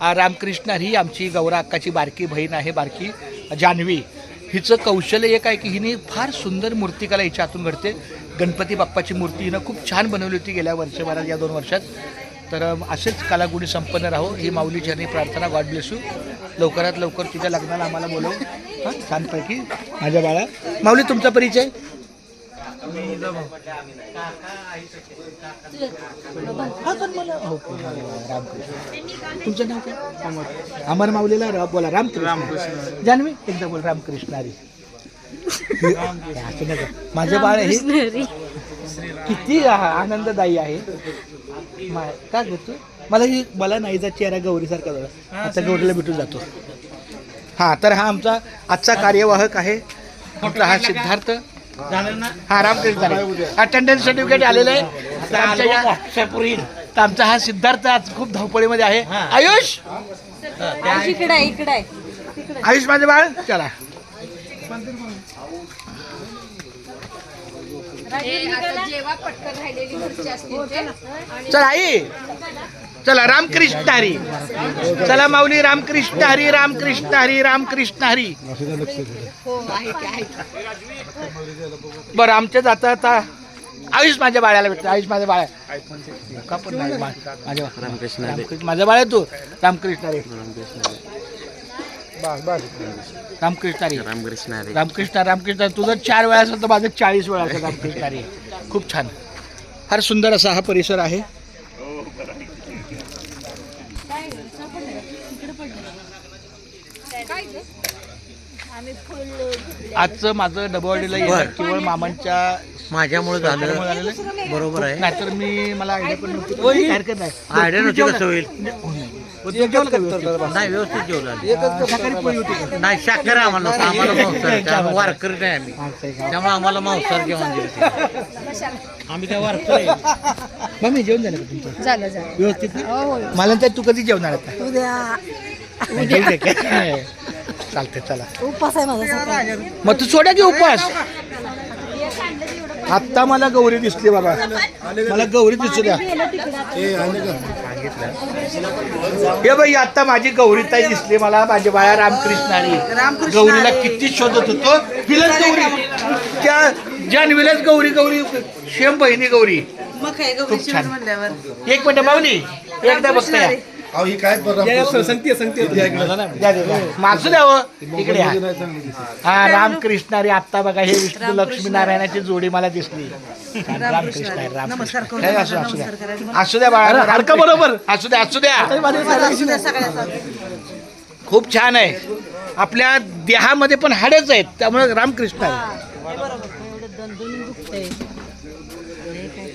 रामकृष्णन रामकृष्ण ही आमची गौरा अक्काची बारकी बहीण आहे बारकी जान्हवी हिचं कौशल्य एक आहे की हिने फार सुंदर मूर्तिकला हिच्या हातून घडते. गणपती बाप्पाची मूर्ती हिनं खूप छान बनवली होती गेल्या वर्षभरात या दोन वर्षात. तर असेच कलागुणी संपन्न राहो. ही माऊली चरणी प्रार्थना गॉड ब्लेस यू. लवकरात लवकर तुझ्या लग्नाला आम्हाला बोलव. हां छानपैकी. माझ्या बाळा. माऊली तुमचा परिचय? हा पण मला रामकृष्ण तुमचं नाव काय? अमर माऊलीला रा- बोला रामकृष्ण. जान्हवी? एकदा बोल रामकृष्ण हरी. असं नका. माझं बाळ हे किती आ- आनंददायी आहे. मा- का घेतो मला ही मला नाहीचा चेहरा गौरीसारखा झाला आता गौरीला भेटून जातो. हा तर हा आमचा आजचा कार्यवाहक आहे. म्हटलं हा सिद्धार्थ. हा रामकृष्ण अटेंडन्स सर्टिफिकेट आलेलं आहे. तर आमच्या या- तर आमचा हा सिद्धार्थ आज खूप धावपळीमध्ये आहे. आयुष? इकडे आहे, इकडे आहे. आयुष माझे बाळ? चला. जेव्हा पटकन राहिलेली घरची असतील ते. आणि चला आई. चला रामकृष्ण हरी. चला माऊली रामकृष्ण हरी रामकृष्ण हरी रामकृष्ण हरी. बरं आमच्या जाता आता आयुष माझ्या बाळाला भेटतो आयुष माझ्या बाळ. माझ्या रामकृष्ण रामकृष्ण माझा बाळ आहे तू. रामकृष्ण हरी. रामकृष्ण हरी. रामकृष्ण हरी. रामकृष्ण रामकृष्ण तुझं चार वेळा असेल तर माझं चाळीस वेळा असेल रामकृष्ण हरी. खूप छान. फार सुंदर असा हा परिसर आहे. आजचं माझं डबवाडीला येणं केवळ मामांच्या माझ्यामुळे झालं. बरोबर आहे. नाहीतर मी मला आयडिया पण नव्हती. हरकत नाही. आयडिया नव्हती कसं होईल? जेवलं का व्यवस्थित? नाही व्यवस्थित जेवलं? नाही शाकाहारी आम्हाला आम्हाला मांसाहारी वारकरी नाही आम्ही? त्यामुळे आम्हाला मांसाहार जेवण दिलं आम्ही त्या वारकरी मम्मी जेवण झालं का तुमचं? झालं झालं. व्यवस्थित ना? हो हो. मला तर तू कधी जेवणार आता? उद्या. चालतंय चला. उपास आहे माझा. मग तू सोडा की उपवास आत्ता मला गौरी दिसली बाबा. मला गौरी दिसू द्या. हे बाई आता माझी गौरीताई दिसली मला माझे बाळा रामकृष्णारी गौरीला किती शोधत होतो? विलच गौरी. त्या जान्हवीलाच गौरी गौरी शेम बहिणी गौरी. खूप छान. म्हणल्यावर? एक मिनिट माऊली एकदा बघता. या. अहो ही काय द्यावं. इकडे. हा रामकृष्णारी आत्ता बघा हे विष्णू लक्ष्मी नारायणाची जोडी मला दिसली. रामकृष्ण असू, असू द्या. नमस्कार करायला. असू द्या बाळा हरका बरोबर. असू द्या असू द्या. खूप छान आहे. आपल्या देहामध्ये पण हाडच आहेत त्यामुळे रामकृष्ण आहे.